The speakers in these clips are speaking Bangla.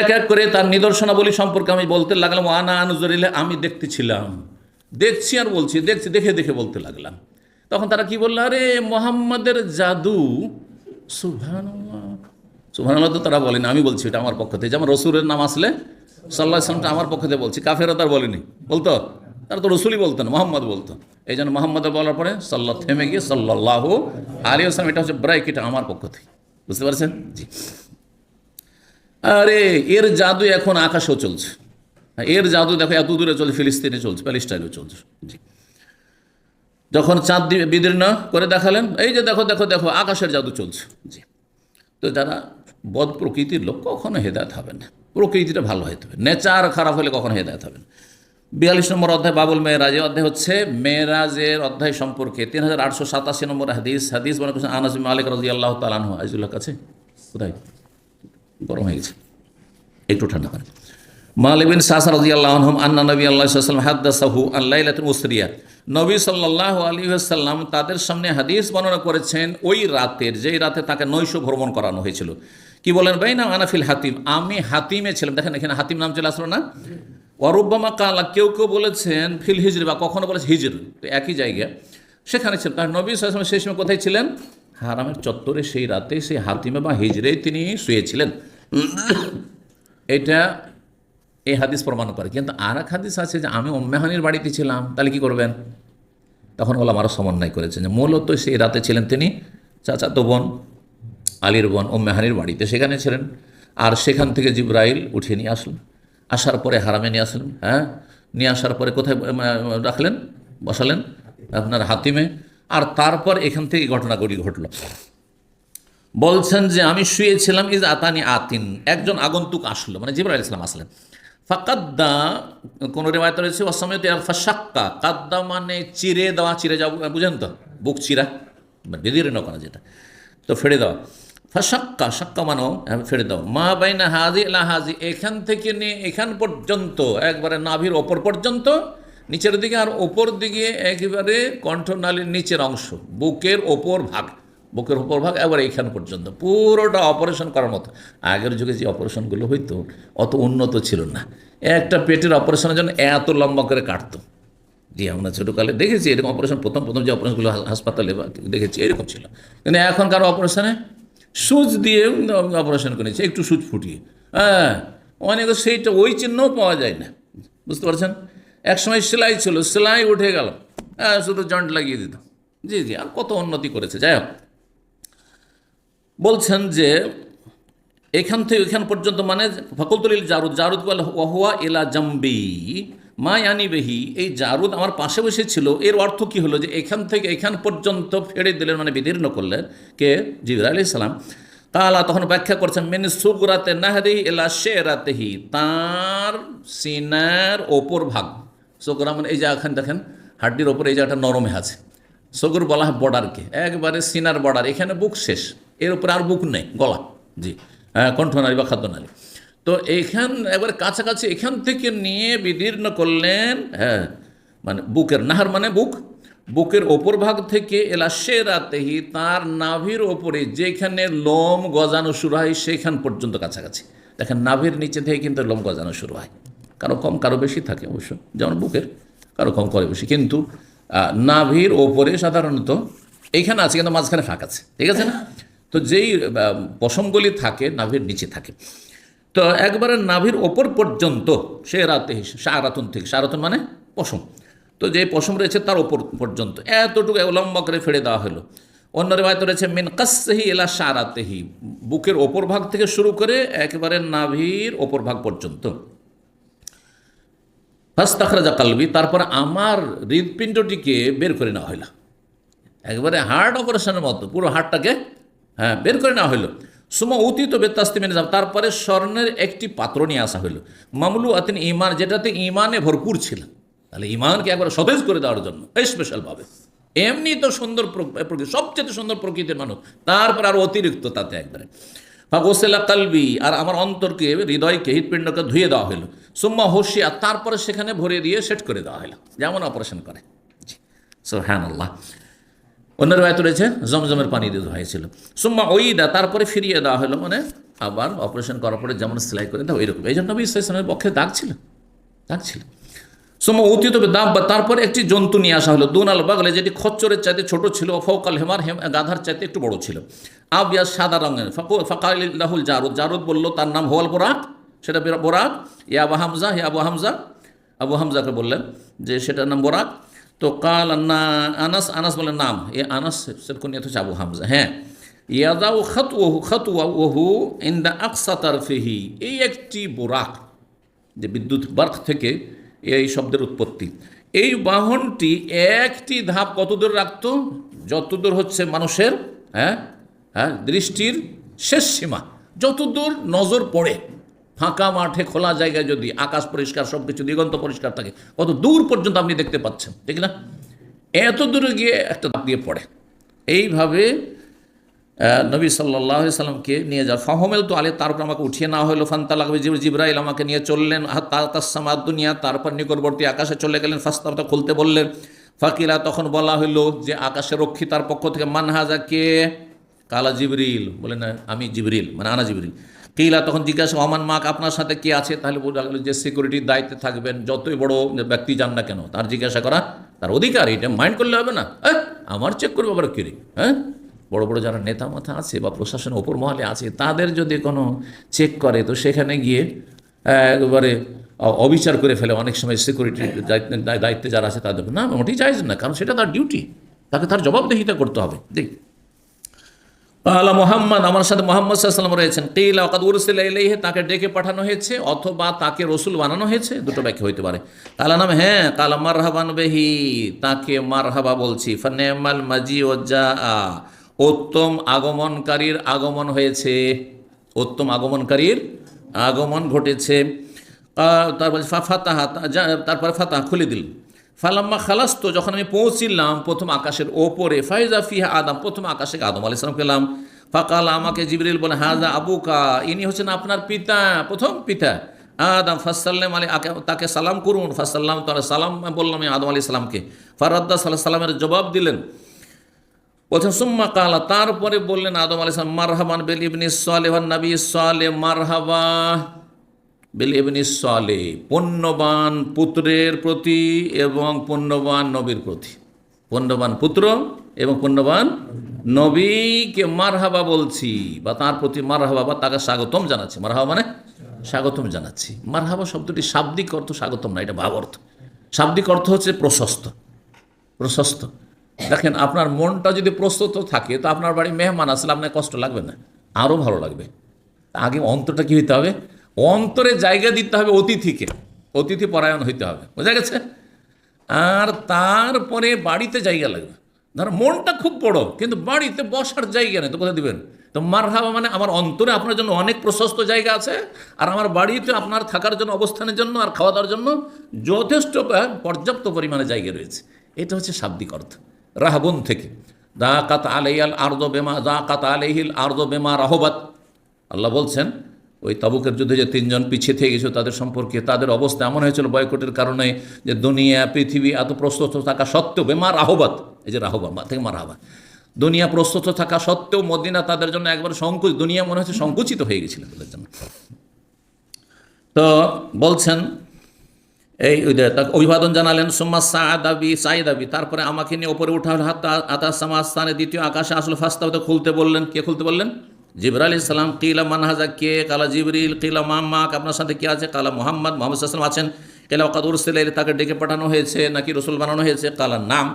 এক এক করে তার নিদর্শনাবলী সম্পর্কে আমি বলতে লাগলাম, আনা আনুজরিলে আমি দেখতেছিলাম। দেখছি আর বলছি, দেখছি, দেখে দেখে বলতে লাগলাম। তখন তারা কি বলল, আরে, মোহাম্মদের জাদু সুভান সুভান তো তারা বলেনি, আমি বলছি এটা আমার পক্ষ থেকে। যেমন রসুলের নাম আসলে সাল্লাহ ইসলামটা আমার পক্ষ থেকে বলছি কাফেরা তার বলেনি, বলতো? তারা তো রসুলই বলতেন, মোহাম্মদ বলতো। এই জন্য মোহাম্মদ বলার পরে সাল্লাহ থেমে গিয়ে সাল্লাহ আলী আসলাম এটা হচ্ছে ব্রাইক এটা আমার পক্ষ থেকে। বুঝতে পারছেন? জি। আরে, এর জাদু এখন আকাশেও চলছে। এর জাদু দেখো, এত দূরে চলছে, ফিলিস্তিনে চলছে, প্যালেস্টাইনেও চলছে। যখন চাঁদ বিদীর্ণ করে দেখালেন, এই যে দেখো দেখো দেখো, আকাশের জাদু চলছে। জি। তো যারা বদ প্রকৃতির লোক, কখনো হেদায়ত হবে না। প্রকৃতিটা ভালো হতে হবে। নেচার খারাপ হলে কখনো হেদায়ত হবে না। বিয়াল্লিশ নম্বর অধ্যায়, বাবুল মেয়েরাজের অধ্যায় হচ্ছে মেয়েরাজের অধ্যায় সম্পর্কে। তিন হাজার আটশো সাতাশি নম্বর হাদিস। হাদিস মনে করছেন আনাস মালিক রাজি আল্লাহ তালানহ আজিজুল্লাহ কাছে? কোথায়? গরম হয়ে গেছে একটু ঠান্ডা করে মালিবিন সাসা রাজি আল্লাহ আন্না নবী আল্লাহ সাল্লাম হাদ্দাসাহু আল্লাহ উসরিয়া। নবী সাল্লাহ আলী সাল্লাম তাদের সামনে হাদিস বর্ণনা করেছেন, ওই রাতের, যেই রাতে তাকে নৈশ ভ্রমণ করানো হয়েছিল। কি বলেন? ভাই না আনাফিল হাতিম। আমি হাতিমে ছিলাম। দেখেন, এখানে হাতিম নাম চলে আসলো না? অরুব্বামা কালা, কেউ কেউ বলেছেন ফিল হিজরি বা কখনো বলেছে হিজর। একই জায়গা সেখানে ছিলেন। কারণ নবী সাল্লাম সেই সময় কোথায় ছিলেন? হারামের চত্বরে সেই রাতে সেই হাতিমে বা হিজরে তিনি শুয়েছিলেন। এটা এই হাদিস প্রমাণ করে। কিন্তু আর এক হাদিস আছে যে আমি উম্মেহানির বাড়িতে ছিলাম, তাহলে কি করবেন? তখন বলে আরও সমন্বয় করেছেন যে মূলত সেই রাতে ছিলেন তিনি চাচাতো বোন, আলীর বোন উম্মেহানির বাড়িতে সেখানে ছিলেন। আর সেখান থেকে জিব্রাইল উঠিয়ে নিয়ে আসলেন। আসার পরে হারামে নিয়ে আসলেন হ্যাঁ? নিয়ে আসার পরে কোথায় রাখলেন? বসালেন আপনার হাতিমে। আর তারপর এখান থেকে ঘটনাগুলি ঘটলো। বলছেন যে আমি শুয়েছিলাম ইজ আতানি আতিন। একজন আগন্তুক আসলো মানে জিবরাইল ইসলাম আসলেন। ফাকাদ্দা কোন রেবায়ত রয়েছে অসময় ফাঁসাক্কা কাদ্দা মানে চিরে দেওয়া চিরে যাওয়া বুঝেন তো? বুক চিরা বেদিরে করা যেটা। তো ফেড়ে দেওয়া। ফাঁসাক্কা সাক্কা মানো হ্যাঁ, ফেড়ে দাও মা বাইনা হাজি এলা হাজি এখান থেকে নিয়ে এখান পর্যন্ত একবারে নাভির ওপর পর্যন্ত নিচের দিকে আর ওপর দিকে একেবারে কণ্ঠনালীর নিচের অংশ, বুকের ওপর ভাগ, বুকের ওপর ভাগ এবার এইখান পর্যন্ত, পুরোটা অপারেশন করার মতো। আগের যুগে যে অপারেশনগুলো হইতো, অত উন্নত ছিল না। একটা পেটের অপারেশনের জন্য এত লম্বা করে কাটতো। জি, আমরা ছোটোকালে দেখেছি, এরকম অপারেশন, প্রথম প্রথম যে অপারেশনগুলো হাসপাতালে দেখেছি, এরকম ছিল। কিন্তু এখনকার অপারেশনে সুচ দিয়ে অপারেশন করেছে, একটু সুচ ফুটিয়ে। হ্যাঁ অনেক সেইটা ওই চিহ্নও পাওয়া যায় না। বুঝতে পারছেন? এক সময় সেলাই ছিল, সেলাই উঠে গেল। হ্যাঁ শুধু জয়েন্ট লাগিয়ে দিত। জি জি, আর কত উন্নতি করেছে, যাই হোক। বলছেন যে, এখান থেকে এখান পর্যন্ত মানে ফকলতুলিল জারুদ জারুদ ওহুয়া এলা জাম্বি মা বেহি এই জারুদ আমার পাশে বসে ছিল। এর অর্থ কি হলো যে, এখান থেকে এখান পর্যন্ত ফেড়ে দিলেন মানে বিদীর্ণ করলেন কে? জিবরা আলি সালাম। কালা তখন ব্যাখ্যা করছেন, মেনে সুগরাতে নাহরি এলা শেরাতেহি, তার সিনার ওপর ভাগ। সুগরা মানে এই যে এখানে দেখেন, হাড্ডির ওপর এই জায়গাটা নরমে আছে। সগুর বলা হয় বর্ডারকে। একবারে সিনার বর্ডার, এখানে বুক শেষ। এর উপরে আর বুক নেই, গলা। জি। হ্যাঁ কণ্ঠনালী বা খাদ্যনালী তো এইখান একবারে কাছাকাছি এখান থেকে নিয়ে বিদীর্ণ করলেন হ্যাঁ মানে বুকের নাহার মানে বুক। বুকের ওপর ভাগ থেকে এলা সে রাতেহি তার নাভির ওপরে যেখানে লোম গজানো শুরু হয়, সেখান পর্যন্ত কাছাকাছি। দেখেন, নাভির নিচে থেকে কিন্তু লোম গজানো শুরু হয়। কারও কম, কারও বেশি থাকে অবশ্য, যেমন বুকের, কারও কম, করে বেশি। কিন্তু নাভির ওপরে সাধারণত, এইখানে আছে, কিন্তু মাঝখানে ফাঁক আছে, ঠিক আছে না? তো যেই পশমগুলি থাকে, নাভির নিচে থাকে। তো একবারে নাভির ওপর পর্যন্ত, সে রাতে সারাতন থেকে, সারাতন মানে পশম। তো যে পশম রয়েছে, তার ওপর পর্যন্ত, এতটুকু লম্বা করে ফেড়ে দেওয়া হলো। অন্য রেবায়ত রয়েছে, মেন কাসহি এলা সারাতেহি। বুকের ওপর ভাগ থেকে শুরু করে, একেবারে নাভির ওপর ভাগ পর্যন্ত। ফাস্তাখরাজা কালবি, তারপর আমার হৃদপিণ্ডটিকে বের করে নেওয়া হইল। একবারে হার্ট অপারেশনের মতো, পুরো হার্টটাকে হ্যাঁ বের করে নেওয়া হইল। সুমা অতীত বেতাস্তি মেনে যাব, তারপরে স্বর্ণের একটি পাত্র নিয়ে আসা হইল। মামলু আতিন ইমান যেটাতে ইমানে ভরপুর ছিল। তাহলে ইমানকে একবার সতেজ করে দেওয়ার জন্য স্পেশালভাবে এমনি তো সুন্দর সবচেয়ে সুন্দর প্রকৃতির মানুষ, তারপর আর অতিরিক্ত তাতে একবারে। ফাগোসেলা কালবি, আর আমার অন্তরকে, হৃদয়কে হৃৎপিণ্ডকে ধুয়ে দেওয়া হলো সুম্মা হোসিয়া তারপরে সেখানে ভরে দিয়ে সেট করে দেওয়া হলো যেমন অপারেশন করে। সো হ্যান আল্লাহ অন্যের রায়ত রয়েছে, জমজমের পানি দিয়ে ধোয়া হয়েছিল। সুম্মা ওইদা তারপরে ফিরিয়ে দেওয়া হলো মানে আবার অপারেশন করার পরে যেমন সেলাই করে দাও এরকম এই জন্য ইসলামের পক্ষে দাগ ছিল। দাগ ছিল। বা একটি জন্তু নিয়ে আসা হলো। দুন আল বাগলে যেটি খচ্চরের চাইতে ছোট ছিল, ফৌকাল হেমার হেম গাধার চাইতে একটু বড় ছিল। আবিয়া সাদা রঙের। ফাকাহুল জারুদ। জারুদ বলল, তার নাম হোয়াল বোরাক? সেটা বেরা- বোরাক? ইয়া আবু হামজা হে আবু হামজা। আবু হামজাকে বললেন যে, সেটার নাম বোরাক? তো কাল না আনাস আনাস বলেন নাম। এ আনাস সেরকুনিয়ত হচ্ছে আবু হামজা। হ্যাঁ। ইয়াদাউ খাত ওহু খাতুয়া ওহু ইন্দা আকসা তারফিহি। এই একটি বোরাক যে বিদ্যুৎ বার্ক থেকে এই শব্দের উৎপত্তি। এই বাহনটি একটি ধাপ কত দূর রাখত? যত দূর হচ্ছে মানুষের হ্যাঁ হ্যাঁ দৃষ্টির শেষ সীমা। যত দূর নজর পড়ে, ফাঁকা মাঠে খোলা জায়গায় যদি আকাশ পরিষ্কার সব কিছু দিগন্ত পরিষ্কার থাকে, কত দূর পর্যন্ত আপনি দেখতে পাচ্ছেন, ঠিক না? এত দূরে গিয়ে একটা ধাপ দিয়ে পড়ে। এইভাবে নবী সাল্লাহ সাল্লামকে নিয়ে যা ফহমেল তো আলে তারপর আমাকে উঠিয়ে নেওয়া হলো লাগবে জিব জিব্রাইল আমাকে নিয়ে চললেন। তাসামাদ দুনিয়া তারপর নিকটবর্তী আকাশে চলে গেলেন। ফাস্তাবতা খুলতে বললেন। ফাকিরা তখন বলা হইল যে আকাশে রক্ষী তার পক্ষ থেকে মানহাজা কে? কালা জিবরিল। বলে, না, আমি জিবরিল মানে আনা জিবরিল। কিলা, তখন জিজ্ঞাসা অমান মাক আপনার সাথে কে আছে? তাহলে বোঝা গেল যে সিকিউরিটির দায়িত্বে থাকবেন যতই বড় ব্যক্তি যান না কেন। তার জিজ্ঞাসা করা তার অধিকার, এটা মাইন্ড করলে হবে না। হ্যাঁ আমার চেক করব আবার কিরে হ্যাঁ? বড় বড় যারা নেতা মাথা আছে বা প্রশাসন ওপর মহলে আছে, তাদের যদি কোনো চেক করে, তো সেখানে গিয়ে একবারে অবিচার করে ফেলে অনেক সময় সিকিউরিটির দায়িত্বে যারা আছে তাদের। না, মোটেই চাইছে না, কারণ সেটা তার ডিউটি তাকে তার জবাবদিহিতা করতে হবে। দেখ। আলা মোহাম্মদ, আমার সাথে মোহাম্মদ সাল্লাম রয়েছেন। কিলা ওকাদ উরসিল ইলাইহি, তাকে ডেকে পাঠানো হয়েছে, অথবা তাকে রসুল বানানো হয়েছে, দুটো ব্যাখ্যা হইতে পারে। কালা নাম হ্যাঁ কালা মারহাবান বেহি, তাকে মারহাবা বলছি। ফানেমাল মাজি ও যা আ উত্তম আগমনকারীর আগমন হয়েছে। উত্তম আগমনকারীর আগমন ঘটেছে। তারপর ফাতাহা তারপরে ফাতাহা খুলে দিল। ফালাম্মা খালাস্ত, যখন আমি পৌঁছিলাম প্রথম আকাশের ওপরে, ফাইজা ফিহা আদম, প্রথম আকাশে আদম আলি সালাম পেলাম ফাকাল, আমাকে জিবরিল বলে, হাজা আবুকা, ইনি হচ্ছেন আপনার পিতা, প্রথম পিতা। আদম, ফাসাল্লাম আলী তাকে সালাম করুন। ফাসাল্লাম, তার সালাম বললাম আদম আলী সালামকে। ফারাদ্দা সাল্লাহ সাল্লামের জবাব দিলেন। বলছেন, সুম্মা কালা তারপরে বললেন আদম আলী সালাম, মারহাবান বেল ইবনি সালেহ নবী সালে মারহাবা বিল ইবনি সালে পুণ্যবান পুত্রের প্রতি এবং পুণ্যবান নবীর প্রতি। পুণ্যবান পুত্র এবং পুণ্যবান নবীকে মারহাবা বলছি বা তার প্রতি মারহাবা বা তাকে স্বাগতম জানাচ্ছি। মারহাবা মানে স্বাগতম জানাচ্ছি। মারহাবা শব্দটি শাব্দিক অর্থ স্বাগতম না, এটা ভাব অর্থ। শাব্দিক অর্থ হচ্ছে প্রশস্ত। প্রশস্ত। দেখেন, আপনার মনটা যদি প্রস্তুত থাকে, তো আপনার বাড়ি মেহমান আসলে আপনার কষ্ট লাগবে না আরও ভালো লাগবে। আগে অন্তরটা কি হইতে হবে? অন্তরে জায়গা দিতে হবে অতিথিকে, অতিথি পরায়ণ হইতে হবে, বোঝা গেছে? আর তারপরে বাড়িতে জায়গা লাগবে। ধর, মনটা খুব বড়, কিন্তু বাড়িতে বসার জায়গা নেই, তো কোথায় দিবেন? তো মারহাবা মানে আমার অন্তরে আপনার জন্য অনেক প্রশস্ত জায়গা আছে, আর আমার বাড়িতে আপনার থাকার জন্য, অবস্থানের জন্য, আর খাওয়া দাওয়ার জন্য যথেষ্ট পর্যাপ্ত পরিমাণে জায়গা রয়েছে। এটা হচ্ছে শাব্দিক অর্থ। রাহাবন থেকে। দা কাত আলাইয়াল আর্দ বেমা দা কাত আলাইহিল আর্দ বেমা রাহবাত। আল্লাহ বলছেন, ওই তাবুকের যুদ্ধে যে তিনজন পিছিয়ে থেকে গেছিল, তাদের সম্পর্কে তাদের অবস্থা এমন হয়েছিল বয়কটের কারণে যে দুনিয়া, পৃথিবী এত প্রস্তুত থাকা সত্ত্বেও বেমার আহবাত এই যে রাহবা, মা থেকে মা আহবাত দুনিয়া প্রস্তুত থাকা সত্ত্বেও মদিনা তাদের জন্য একবার সংকুচ, দুনিয়া মনে হচ্ছে সংকুচিত হয়ে গেছিল তাদের জন্য। তো বলছেন এই তাকে অভিবাদন জানালেন, সোম্মা সাদাবি সাইদাবি তারপরে আমাকে নিয়ে ওপরে উঠা হলো হাত আতা সামা স্থানে দ্বিতীয় আকাশে আসলো ফাস্তাবতে খুলতে বললেন, কে খুলতে বললেন? জিবর আলী সালাম, কিলা মানহাজা কে? কালা জিবরিল, কিলা মাম্মাক আপনার সাথে কে আছে? কালা মোহাম্মদ মোহাম্মদ সাল্লাম আছেন। কেলা কাদুর সিলাই তাকে ডেকে পাঠানো হয়েছে, নাকি রসুল বানানো হয়েছে? কালা, নাম।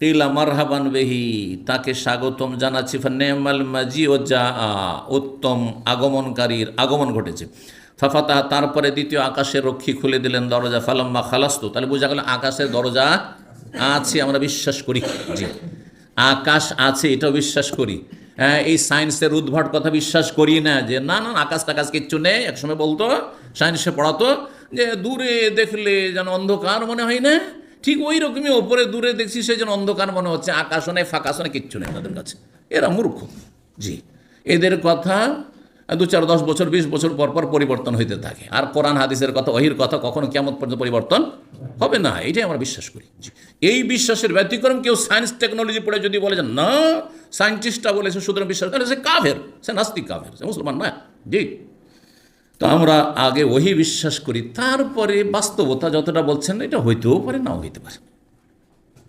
কিলা মারহাবান বেহি। তাকে স্বাগতম জানাচ্ছি। ফান্নেমাল মাজি ও যা উত্তম আগমনকারীর আগমন ঘটেছে। ফাফাতা তারপরে দ্বিতীয় আকাশের রক্ষী খুলে দিলেন দরজা, ফালাম্মা খালাস্তু। তাহলে বোঝা গেল আকাশের দরজা আছে, আমরা বিশ্বাস করি। জি। আকাশ আছে, এটাও বিশ্বাস করি। হ্যাঁ এই সায়েন্সের উদ্ভট কথা বিশ্বাস করি না যে, না না আকাশ টাকাশ কিচ্ছু নেই, একসময় বলতো, সায়েন্সে পড়াতো যে, দূরে দেখলে যেন অন্ধকার মনে হয় না? ঠিক ওই রকমই ওপরে দূরে দেখছি সে যেন অন্ধকার মনে হচ্ছে, আকাশও নেই, ফাঁকাশও নেই, কিচ্ছু নেই তাদের কাছে। এরা মূর্খ। জি। এদের কথা দু চার দশ বছর, বিশ বছর পর পর পরিবর্তন হইতে থাকে। আর কোরআন হাদিসের কথা অহির কথা কখনো কেমন পর্যন্ত পরিবর্তন হবে না। এটাই আমরা বিশ্বাস করি। এই বিশ্বাসের ব্যতিক্রম কেউ সায়েন্স টেকনোলজি পড়ে যদি বলে যে, না সায়েন্টিস্টরা বলেছে, সুতরাং বিশ্বাস করে সে কাভের সে নাস্তিক কাভের সে মুসলমান না জি। তো আমরা আগে ওহি বিশ্বাস করি, তারপরে বাস্তবতা যতটা বলছেন, এটা হইতেও পারে, নাও হইতে পারে।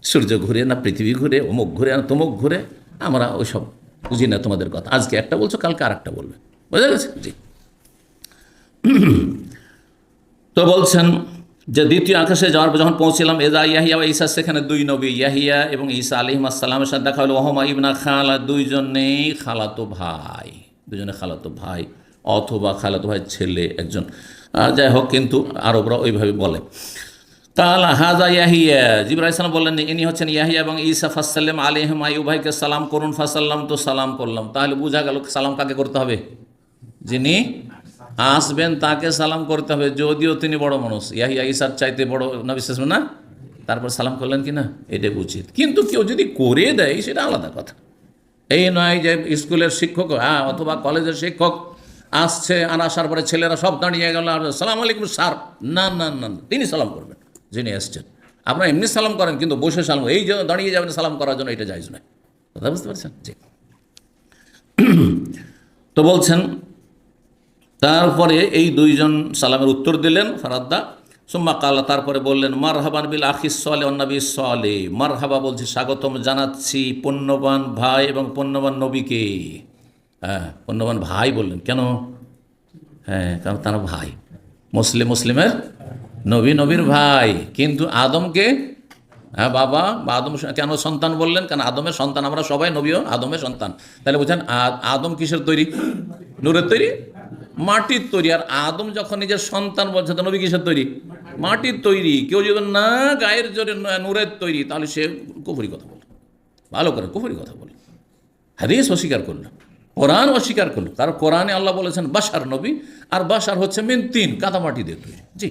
সূর্য ঘুরে না পৃথিবী ঘুরে, অমুক ঘুরে না তমুক ঘুরে, আমরা ওইসব বুঝি না তোমাদের কথা। আজকে একটা বলছো, কালকে আর একটা বলবে। বোঝা গেছে? জি। তো বলছেন যে দ্বিতীয় আকাশে যাওয়ার পর যখন পৌঁছিলাম, এজা ইয়াহিয়া বা ঈসা, সেখানে দুই নবী, ইয়াহিয়া এবং ঈসা আলিম আসসালামের সাথে দেখা হলো। ওহমা ইবনা খালা দুইজনেই খালাতো ভাই দুজনে খালাতো ভাই অথবা খালাতো ভাই ছেলে একজন। যাই হোক, কিন্তু আরবরা ওইভাবে বলে। তাহলে হাজা ইয়াহিয়া জিবরা ইসলাম বললেন, ইনি হচ্ছেন ইয়াহিয়া এবং ঈসা, ফাসাল্লাম আলিহম আয়ু ভাইকে সালাম করুন ফাসাল্লাম তো সালাম করলাম। তাহলে বোঝা গেল সালাম কাকে করতে হবে? যিনি আসবেন তাকে সালাম করতে হবে। যদিও তিনি বড় মানুষ। ইয়াহিয়া ঈসার চাইতে বড় নবী শেষ না। তারপর সালাম করলেন কি না এটা উচিত। কিন্তু কেউ যদি করে দেয় সেটা আলাদা কথা। এই নয় যে স্কুলের শিক্ষক হ্যাঁ অথবা কলেজের শিক্ষক আসছে আর আসার পরে ছেলেরা সব দাঁড়িয়ে গেল আর সালাম আলাইকুম স্যার। না না না না, তিনি সালাম করবেন যিনি এসছেন। আপনারা এমনি সালাম করেন কিন্তু বসে সালাম এই যে দাঁড়িয়ে যাবেন সালাম করার জন্য এটা যাইজ নয়। কথা বুঝতে পারছেন? জি। তো বলছেন তারপরে এই দুইজন সালামের উত্তর দিলেন ফারাদ্দা, সুম্মা কাল্লা তারপরে বললেন মার হাবান বিল আখিস সলে অন্নাবি সলে। মার হাবা বলছি, স্বাগতম জানাচ্ছি পুণ্যবান ভাই এবং পুণ্যবান নবীকে। হ্যাঁ পণ্যবান ভাই বললেন, কেন? হ্যাঁ কারণ তারা ভাই। মুসলিম, মুসলিমের নবী, নবীর ভাই। কিন্তু আদমকে হ্যাঁ বাবা, বা আদম কেন সন্তান বললেন? কেন আদমের সন্তান, আমরা সবাই নবীও আদমের সন্তান। তাহলে বুঝছেন আ- আদম কিসের তৈরি? নূরের তৈরি? মাটির তৈরি। আর আদম যখন নিজের সন্তান বলছে, তো নবী কিসের তৈরি? মাটির তৈরি। কেউ যদি না গায়ের জোরে নূরের তৈরি, তাহলে সে কুফুরি কথা বলে। ভালো করে কুফুরি কথা বলে। হাদিস অস্বীকার করল, কোরআন অস্বীকার করল। কারণ কোরআনে আল্লাহ বলেছেন বাসার নবী, আর বাসার হচ্ছে মেন তিন, কাদামাটি দিয়ে তৈরি। জি।